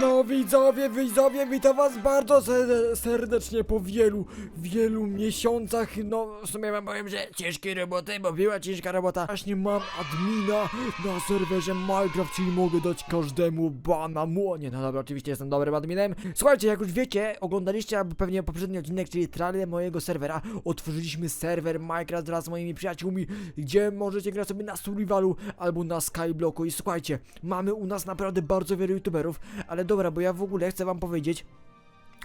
No widzowie, widzowie, witam was bardzo ser- serdecznie po wielu, wielu miesiącach, no w sumie wam powiem, że ciężkiej roboty, bo była ciężka robota. Właśnie mam admina na serwerze Minecraft, czyli mogę dać każdemu bana młonie. No dobra, oczywiście jestem dobrym adminem. Słuchajcie, jak już wiecie, oglądaliście pewnie poprzedni odcinek, czyli trailer mojego serwera, otworzyliśmy serwer Minecraft wraz z moimi przyjaciółmi, gdzie możecie grać sobie na survivalu albo na skyblocku i słuchajcie, mamy u nas naprawdę bardzo wielu youtuberów, ale dobra, bo ja w ogóle chcę wam powiedzieć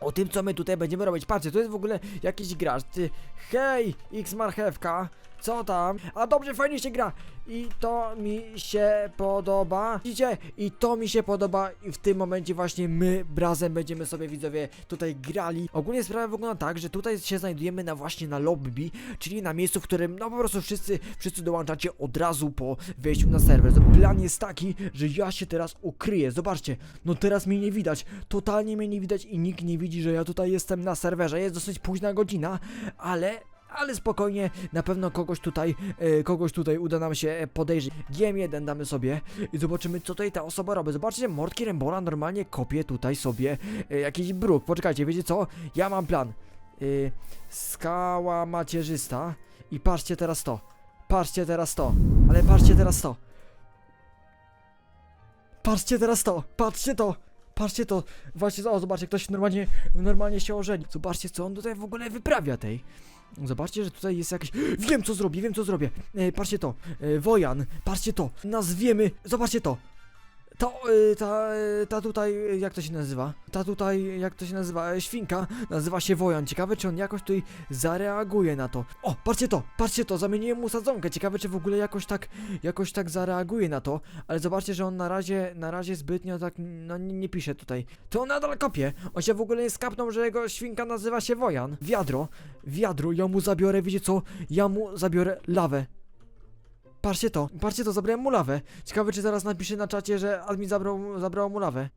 o tym, co my tutaj będziemy robić. Patrzcie, to jest w ogóle jakiś gracz. Ty, hej, X Marchewka, co tam? A dobrze, fajnie się gra. I to mi się podoba. Widzicie? I to mi się podoba. I w tym momencie właśnie my razem będziemy sobie widzowie tutaj grali. Ogólnie sprawa wygląda tak, że tutaj się znajdujemy na właśnie na lobby, czyli na miejscu, w którym no po prostu wszyscy, wszyscy dołączacie od razu po wejściu na serwer. Plan jest taki, że ja się teraz ukryję. Zobaczcie, no teraz mnie nie widać. Totalnie mnie nie widać i nikt nie widzi, że ja tutaj jestem na serwerze. Jest dosyć późna godzina, ale ale spokojnie, na pewno kogoś tutaj, e, kogoś tutaj uda nam się podejrzeć. GM1 damy sobie i zobaczymy, co tutaj ta osoba robi. Zobaczcie, Mordki Rembola normalnie kopie tutaj sobie e, jakiś bruk. Poczekajcie, wiecie co? Ja mam plan. E, skała macierzysta i patrzcie teraz to. Patrzcie teraz to. Ale patrzcie teraz to. Patrzcie teraz to. Patrzcie to. Patrzcie to. Właśnie, o, zobaczcie, ktoś normalnie, normalnie się ożeni. Zobaczcie, co on tutaj w ogóle wyprawia tej. Zobaczcie, że tutaj jest jakiś. Wiem co zrobię, wiem co zrobię. E, patrzcie to. E, Wojan, patrzcie to. Nazwiemy. Zobaczcie to. To, e, ta, e, ta tutaj, e, jak to się nazywa? Ta tutaj, jak to się nazywa? E, świnka nazywa się Wojan. Ciekawe, czy on jakoś tutaj zareaguje na to. O, patrzcie to, patrzcie to, zamieniłem mu sadzonkę. Ciekawe, czy w ogóle jakoś tak, jakoś tak zareaguje na to. Ale zobaczcie, że on na razie, na razie zbytnio tak, no nie, nie pisze tutaj. To on nadal kopie. On się w ogóle nie skapnął, że jego świnka nazywa się Wojan. Wiadro, wiadro, ja mu zabiorę, wiecie co? Ja mu zabiorę lawę. Patrzcie to, patrzcie to, zabrałem mu lawę. Ciekawe, czy zaraz napisze na czacie, że admin zabrał, zabrał mu lawę.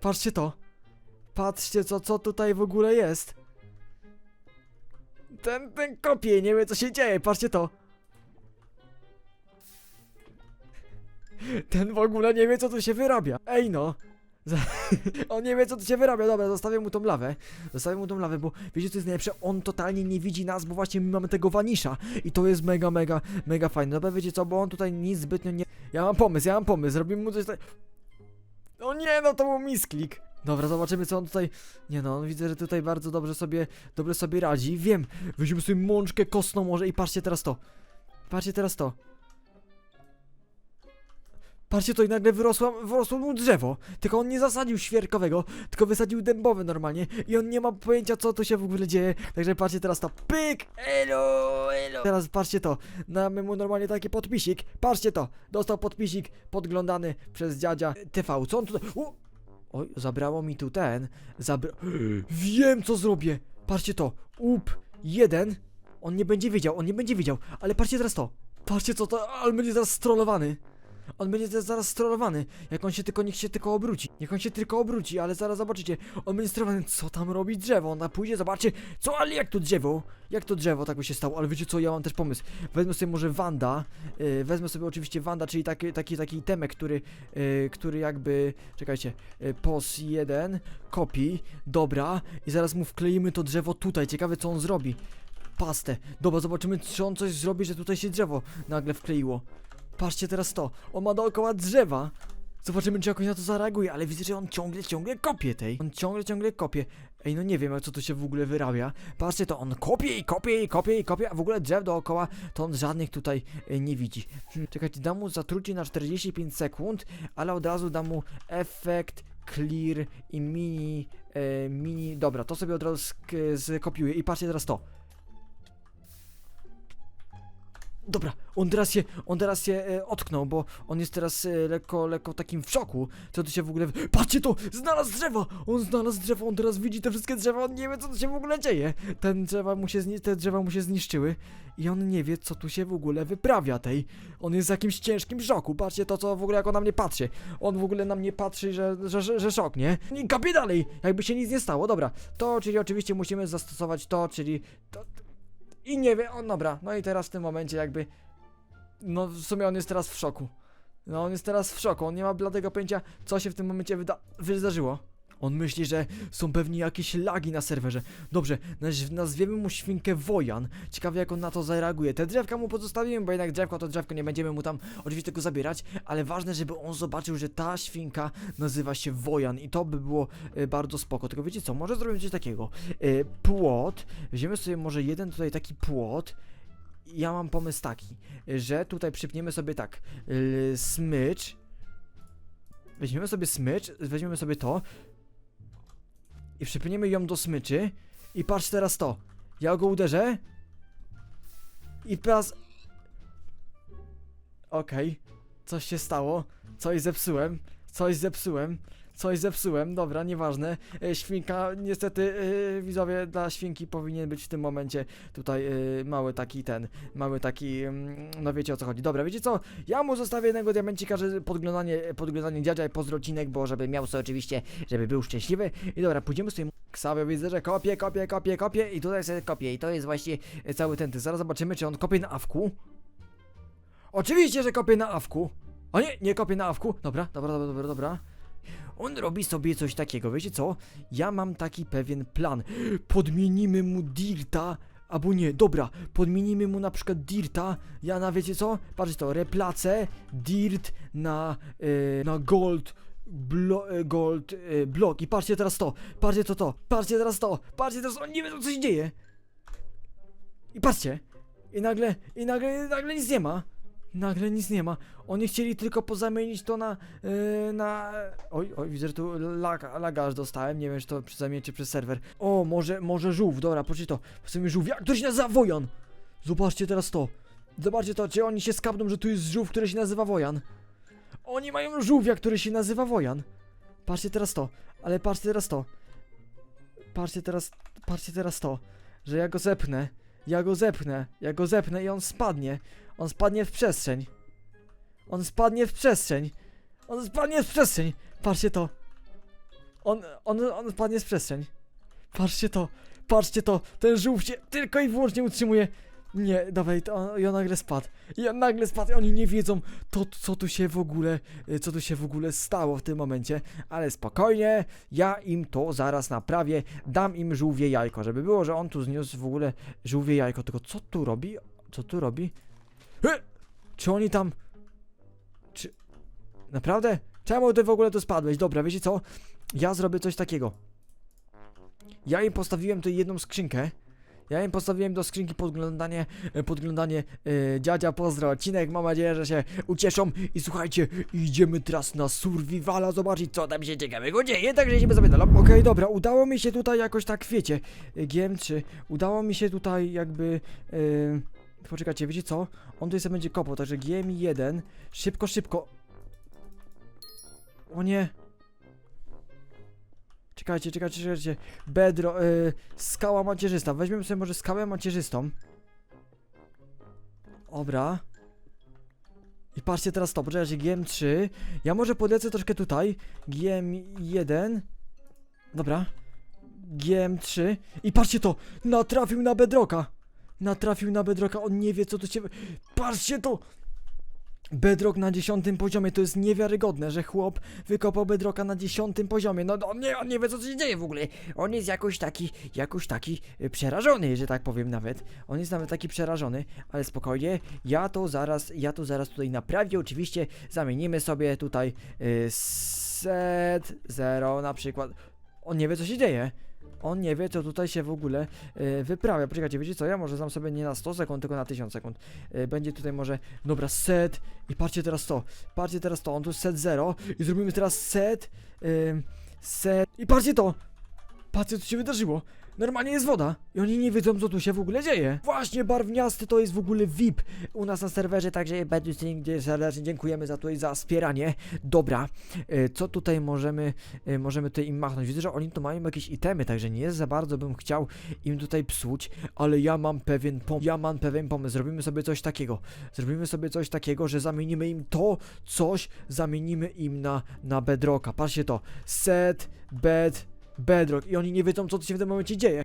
Patrzcie to. Patrzcie, co, co tutaj w ogóle jest. Ten, ten kopie, nie wie co się dzieje, patrzcie to. Ten w ogóle nie wie co tu się wyrabia. Ej no. On nie wie co tu się wyrabia, dobra, zostawię mu tą lawę. Zostawię mu tą lawę, bo wiecie co jest najlepsze? On totalnie nie widzi nas, bo właśnie my mamy tego wanisza. I to jest mega, mega, mega fajne. Dobra, wiecie co, bo on tutaj nic zbytnio nie... Ja mam pomysł, ja mam pomysł, zrobimy mu coś tak... O nie, no to był misklik. Dobra, zobaczymy co on tutaj... Nie no, widzę, że tutaj bardzo dobrze sobie, dobrze sobie radzi. Wiem, weźmiemy sobie mączkę kostną może i patrzcie teraz to. Patrzcie teraz to. Patrzcie, to i nagle wyrosło, wyrosło mu drzewo. Tylko on nie zasadził świerkowego, tylko wysadził dębowe normalnie. I on nie ma pojęcia, co tu się w ogóle dzieje. Także patrzcie teraz to. Pyk! Elo, elo. Teraz patrzcie to. Damy mu normalnie taki podpisik. Patrzcie to. Dostał podpisik podglądany przez dziadzia TV. Co on tutaj... U! Oj, zabrało mi tu ten. Zabra... Wiem, co zrobię. Patrzcie to. Up. Jeden. On nie będzie wiedział, on nie będzie wiedział. Ale patrzcie teraz to. Patrzcie co to... Ale będzie teraz strollowany. On będzie zaraz strollowany. Jak on się tylko, niech się tylko obróci. Niech on się tylko obróci, ale zaraz zobaczycie. On będzie strollowany. Co tam robi drzewo? Ona pójdzie, zobaczy. Co, ale jak to drzewo? Jak to drzewo tak by się stało? Ale wiecie co, ja mam też pomysł. Wezmę sobie może Wanda. Yy, wezmę sobie oczywiście Wanda, czyli taki, taki, taki temek, który, yy, który jakby. Czekajcie. Yy, pos 1. Copy. Dobra. I zaraz mu wkleimy to drzewo tutaj. Ciekawe co on zrobi. Pastę. Dobra, zobaczymy, czy on coś zrobi, że tutaj się drzewo nagle wkleiło. Patrzcie teraz to. On ma dookoła drzewa. Zobaczymy, czy jakoś na to zareaguje, ale widzę, że on ciągle, ciągle kopie tej. On ciągle, ciągle kopie. Ej, no nie wiem, co tu się w ogóle wyrabia. Patrzcie, to on kopie i kopie i kopie i kopie, a w ogóle drzew dookoła to on żadnych tutaj e, nie widzi. Hm, czekajcie, dam mu zatrucie na 45 sekund, ale od razu dam mu efekt clear i mini, e, mini, dobra, to sobie od razu sk- skopiuję i patrzcie teraz to. Dobra, on teraz się, on teraz się e, otknął, bo on jest teraz e, lekko, lekko takim w szoku. Co tu się w ogóle... Patrzcie to! Znalazł drzewo! On znalazł drzewo, on teraz widzi te wszystkie drzewa, on nie wie co tu się w ogóle dzieje. Ten drzewa mu się zni- te drzewa mu się zniszczyły i on nie wie co tu się w ogóle wyprawia tej. On jest w jakimś ciężkim szoku, patrzcie to co w ogóle jak on na mnie patrzy. On w ogóle na mnie patrzy, że, że, że, że szok, nie? I kapie dalej, jakby się nic nie stało, dobra. To, czyli oczywiście musimy zastosować to, czyli... To, i nie wie, on dobra, no i teraz w tym momencie jakby. No w sumie on jest teraz w szoku. No on jest teraz w szoku, on nie ma bladego pojęcia, co się w tym momencie wyda wydarzyło. On myśli, że są pewnie jakieś lagi na serwerze. Dobrze, naz nazwiemy mu świnkę Wojan. Ciekawe jak on na to zareaguje. Te drzewka mu pozostawimy, bo jednak drzewko to drzewko, nie będziemy mu tam oczywiście tego zabierać, ale ważne, żeby on zobaczył, że ta świnka nazywa się Wojan i to by było e, bardzo spoko. Tylko wiecie co, może zrobimy coś takiego. E, płot, weźmiemy sobie może jeden tutaj taki płot. Ja mam pomysł taki, że tutaj przypniemy sobie tak, y, smycz. Weźmiemy sobie smycz, weźmiemy sobie to i przypniemy ją do smyczy. I patrz teraz to. Ja go uderzę. I teraz. Okej. Coś się stało. Coś zepsułem. Coś zepsułem. Coś zepsułem. Dobra, nieważne. E, Świnka, niestety, e, widzowie, dla świnki powinien być w tym momencie tutaj e, mały taki ten. Mały taki. mm, No wiecie o co chodzi. Dobra, wiecie co? Ja mu zostawię jednego diamencika, że podglądanie, podglądanie dziadzia i pozdrocinek, bo żeby miał sobie oczywiście, żeby był szczęśliwy. I dobra, pójdziemy sobie. Ksawio widzę, że kopie, kopie, kopie, kopie i tutaj sobie kopie. I to jest właśnie cały ten. ty. Zaraz zobaczymy, czy on kopie na awku. Oczywiście, że kopie na awku. O nie, nie kopie na awku. Dobra, dobra, dobra, dobra, dobra. On robi sobie coś takiego, wiecie co? Ja mam taki pewien plan. Podmienimy mu Dirta, albo nie, dobra, podmienimy mu na przykład Dirta, ja na wiecie co? Patrzcie to, replace, Dirt na, e, na Gold, blo, e, Gold e, blok i patrzcie teraz to, patrzcie to to, patrzcie teraz to, patrzcie teraz, on nie wie co się dzieje. I patrzcie, i nagle, i nagle, nagle nic nie ma. Nagle nic nie ma. Oni chcieli tylko pozamienić to na. Yy, na. Oj, oj, widzę, że tu laga, dostałem. Nie wiem, czy to czy przez serwer. O, może, może żółw, dobra, poczekaj to. W sumie żółw. Jak to się nazywa Wojan? Zobaczcie teraz to. Zobaczcie to, czy oni się skapną, że tu jest żółw, który się nazywa Wojan. Oni mają żółwia, który się nazywa Wojan. Patrzcie teraz to, ale patrzcie teraz to. Patrzcie teraz, patrzcie teraz to, że ja go zepnę. Ja go zepnę, ja go zepnę i on spadnie. On spadnie w przestrzeń. On spadnie w przestrzeń. On spadnie w przestrzeń. Patrzcie to. On, on, on spadnie w przestrzeń. Patrzcie to. Patrzcie to. Ten żółw się tylko i wyłącznie utrzymuje. Nie, dawaj, to on, i on nagle spadł. I on nagle spadł i oni nie wiedzą to, co tu się w ogóle, y, co tu się w ogóle stało w tym momencie. Ale spokojnie, ja im to zaraz naprawię. Dam im żółwie jajko, żeby było, że on tu zniósł w ogóle żółwie jajko. Tylko co tu robi? Co tu robi? Hy! Czy oni tam... Czy... Naprawdę? Czemu ty w ogóle tu spadłeś? Dobra, wiecie co? Ja zrobię coś takiego. Ja im postawiłem tu jedną skrzynkę. Ja im postawiłem do skrzynki podglądanie, e, podglądanie e, dziadzia, pozdro odcinek, mam nadzieję, że się ucieszą i słuchajcie, idziemy teraz na survivala zobaczyć co tam się ciekawego dzieje, także idziemy sobie dalej. Okej, dobra, udało mi się tutaj jakoś tak, wiecie, e, GM3, udało mi się tutaj jakby, e, poczekajcie, wiecie co, on tutaj sobie będzie kopał, także GM1, szybko, szybko, o nie, Czekajcie, czekajcie, czekajcie. Bedro, y, skała macierzysta. Weźmiemy sobie może skałę macierzystą. Dobra. I patrzcie teraz to, poczekajcie, GM3. Ja może podlecę troszkę tutaj. GM1. Dobra. GM3. I patrzcie to! Natrafił na Bedroka! Natrafił na Bedroka, on nie wie co tu się... Patrzcie to! Bedrock na dziesiątym poziomie, to jest niewiarygodne, że chłop wykopał Bedrocka na dziesiątym poziomie. No on nie, on nie wie co się dzieje w ogóle. On jest jakoś taki, jakoś taki y, przerażony, że tak powiem nawet. On jest nawet taki przerażony, ale spokojnie, ja to zaraz, ja to zaraz tutaj naprawię. Oczywiście zamienimy sobie tutaj y, set zero na przykład. On nie wie co się dzieje. On nie wie, co tutaj się w ogóle y, wyprawia. Poczekajcie, wiecie co? Ja może dam sobie nie na 100 sekund, tylko na 1000 sekund. Y, będzie tutaj może, dobra, set i patrzcie teraz to. Patrzcie teraz to, on tu set 0 i zrobimy teraz set, y, set i patrzcie to. Patrzcie, co się wydarzyło. Normalnie jest woda i oni nie wiedzą, co tu się w ogóle dzieje. Właśnie, barwniasty to jest w ogóle VIP u nas na serwerze, także bardzo serdecznie dziękujemy za tutaj, za wspieranie. Dobra, y, co tutaj możemy, y, możemy tutaj im machnąć? Widzę, że oni tu mają jakieś itemy, także nie za bardzo bym chciał im tutaj psuć, ale ja mam pewien pomysł, ja mam pewien pomysł, zrobimy sobie coś takiego, zrobimy sobie coś takiego, że zamienimy im to coś, zamienimy im na, na bedrocka, patrzcie to, set, bed, bedrock i oni nie wiedzą, co tu się w tym momencie dzieje.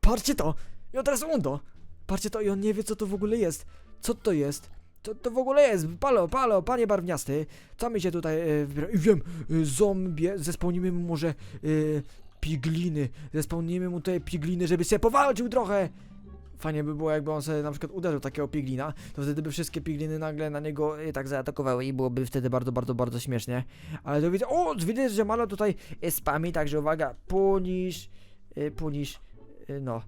Patrzcie to, i on teraz undo, patrzcie to i on nie wie, co to w ogóle jest, co to jest, Co to w ogóle jest? Palo, palo, panie barwniasty. Co mi się tutaj e, wybiera? I wiem, e, zombie, zespełnimy mu może e, pigliny. Zespełnimy mu tutaj pigliny, żeby się powalczył trochę. Fajnie by było, jakby on sobie na przykład uderzył takiego piglina, to wtedy by wszystkie pigliny nagle na niego e, tak zaatakowały i byłoby wtedy bardzo, bardzo, bardzo śmiesznie. Ale to widzę, o, widzę, że Malo tutaj e, spami, także uwaga, punisz, e, punisz, no.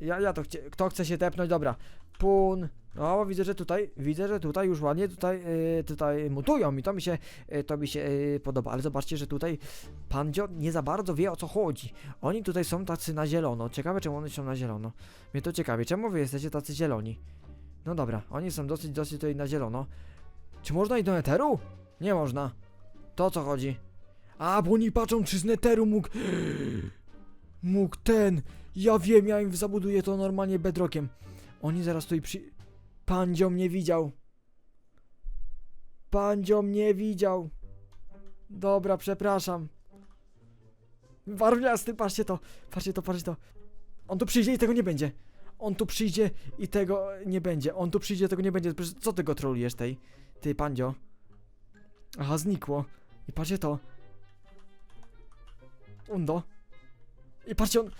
Ja, ja to chcę, kto chce się tepnąć, dobra. Pun, no widzę, że tutaj, widzę, że tutaj już ładnie tutaj, e, tutaj mutują i to mi się, e, to mi się e, podoba, ale zobaczcie, że tutaj pan Dzio nie za bardzo wie o co chodzi. Oni tutaj są tacy na zielono, ciekawe czemu oni są na zielono. Mnie to ciekawi, czemu wy jesteście tacy zieloni? No dobra, oni są dosyć, dosyć tutaj na zielono. Czy można iść do Netheru? Nie można. To o co chodzi? A, bo oni patrzą, czy z Netheru mógł... Mógł ten... Ja wiem, ja im zabuduję to normalnie bedrockiem. Oni zaraz tutaj przy... Pandzio mnie widział. Pandzio mnie widział. Dobra, przepraszam. Barwniasty, patrzcie to, patrzcie to, patrzcie to. On tu przyjdzie i tego nie będzie. On tu przyjdzie i tego nie będzie. On tu przyjdzie, tego nie będzie. Co ty go trolujesz tej? Ty, pandzio. Aha, znikło. I patrzcie to. Undo. I patrzcie on...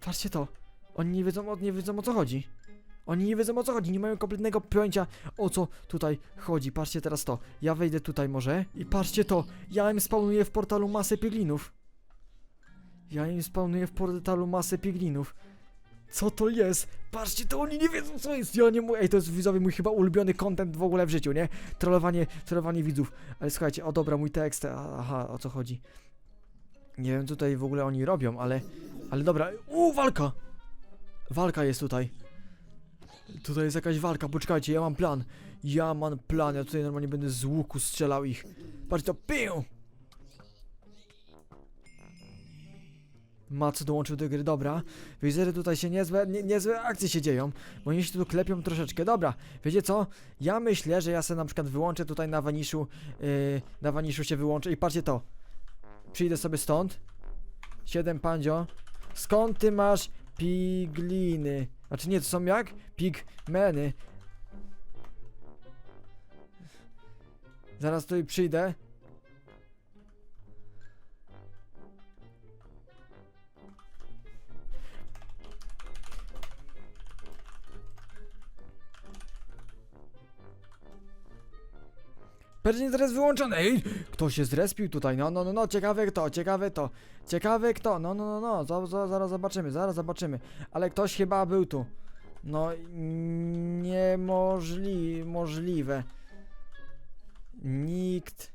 Patrzcie to. Oni nie wiedzą, o, nie wiedzą o co chodzi. Oni nie wiedzą o co chodzi, nie mają kompletnego pojęcia o co tutaj chodzi. Patrzcie teraz to. Ja wejdę tutaj może i patrzcie to. Ja im spawnuję w portalu masę piglinów. Ja im spawnuję w portalu masę piglinów. Co to jest? Patrzcie, to oni nie wiedzą co jest. Ja nie mówię. Ej, to jest widzowie mój chyba ulubiony content w ogóle w życiu, nie? Trollowanie, trollowanie widzów. Ale słuchajcie, o dobra, mój tekst. Aha, o co chodzi? Nie wiem, tutaj w ogóle oni robią, ale. Ale dobra. U, walka! Walka jest tutaj. Tutaj jest jakaś walka, poczekajcie, ja mam plan. Ja mam plan, ja tutaj normalnie będę z łuku strzelał ich. Patrz to, piu! Mac dołączył do gry, dobra. Widzę, że tutaj się niezłe, nie, niezłe akcje się dzieją, bo oni się tu klepią troszeczkę. Dobra, wiecie co? Ja myślę, że ja sobie na przykład wyłączę tutaj na Vaniszu, yy, na Vaniszu się wyłączę i patrzcie to. Przyjdę sobie stąd. Siedem pandzio. Skąd ty masz pigliny? Znaczy nie, to są jak? Pigmeny. Zaraz tutaj przyjdę. Pewnie teraz wyłączony. Ej, kto się zrespił tutaj? No, no, no, no, ciekawe kto, ciekawe to. Ciekawe kto, no, no, no, no, za, za, zaraz zobaczymy, zaraz zobaczymy. Ale ktoś chyba był tu. No, niemożli, możliwe. Nikt.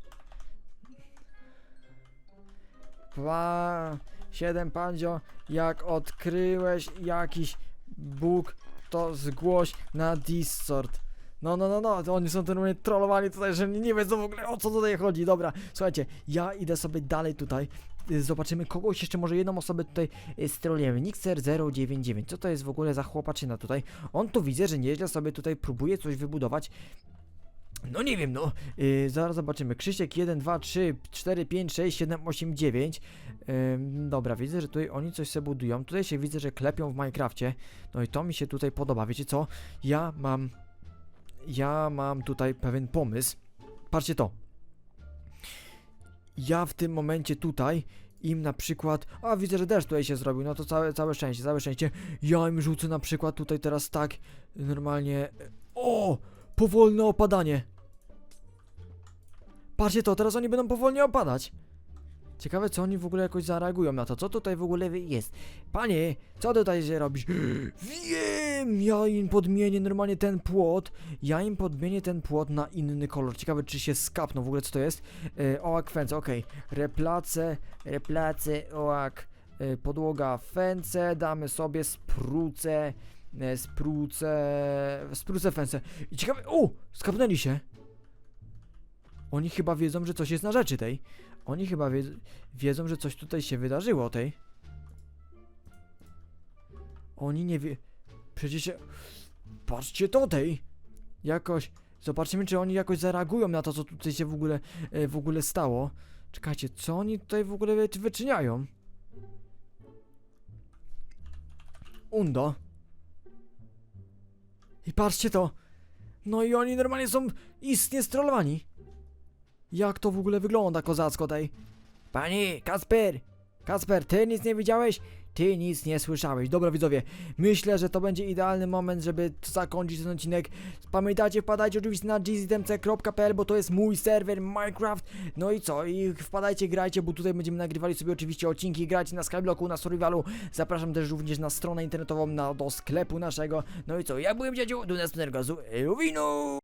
Pa... Siedem pandzio, jak odkryłeś jakiś Bóg, to zgłoś na Discord. No, no, no, no, oni są normalnie trollowani tutaj, że nie, wiedzą w ogóle o co tutaj chodzi. Dobra, słuchajcie, ja idę sobie dalej tutaj. y, Zobaczymy kogoś jeszcze, może jedną osobę tutaj strolujemy. Nixer099, co to jest w ogóle za chłopaczyna tutaj? On tu widzę, że nieźle sobie tutaj próbuje coś wybudować. No nie wiem, no. Yy, zaraz zobaczymy. Krzysiek 1, 2, 3, 4, 5, 6, 7, 8, 9. Ym, dobra, widzę, że tutaj oni coś sobie budują. Tutaj się widzę, że klepią w Minecrafcie. No i to mi się tutaj podoba. Wiecie co? Ja mam. Ja mam tutaj pewien pomysł. Patrzcie to. Ja w tym momencie tutaj im na przykład. A widzę, że deszcz tutaj się zrobił. No to całe, całe szczęście, całe szczęście. Ja im rzucę na przykład tutaj teraz tak. Normalnie. O! Powolne opadanie. Patrzcie to, teraz oni będą powolnie opadać. Ciekawe, co oni w ogóle jakoś zareagują na to. Co tutaj w ogóle jest? Panie, co tutaj się robisz? Wiem! Ja im podmienię normalnie ten płot. Ja im podmienię ten płot na inny kolor. Ciekawe, czy się skapną w ogóle, co to jest. E, oak fence, okej. Replace, replace, oak. E, podłoga fence, damy sobie spruce. E, spruce. Spruce fence. I ciekawe. O! Skapnęli się. Oni chyba wiedzą, że coś jest na rzeczy tej. Oni chyba wie, wiedzą, że coś tutaj się wydarzyło tej. Oni nie wie. Przecież. Patrzcie to tej. Jakoś. Zobaczymy, czy oni jakoś zareagują na to, co tutaj się w ogóle, e, w ogóle stało. Czekajcie, co oni tutaj w ogóle wy- wyczyniają? Undo. I patrzcie to. No i oni normalnie są istnie strollowani. Jak to w ogóle wygląda kozacko tej? Pani, Kasper! Kasper, ty nic nie widziałeś? Ty nic nie słyszałeś. Dobra widzowie, myślę, że to będzie idealny moment, żeby zakończyć ten odcinek. Pamiętajcie, wpadajcie oczywiście na gzmc.pl, bo to jest mój serwer Minecraft. No i co? I wpadajcie, grajcie, bo tutaj będziemy nagrywali sobie oczywiście odcinki. Grajcie na Skyblocku, na Survivalu. Zapraszam też również na stronę internetową, na, do sklepu naszego. No i co? Ja byłem dziadziu, do następnego razu. Ewinu!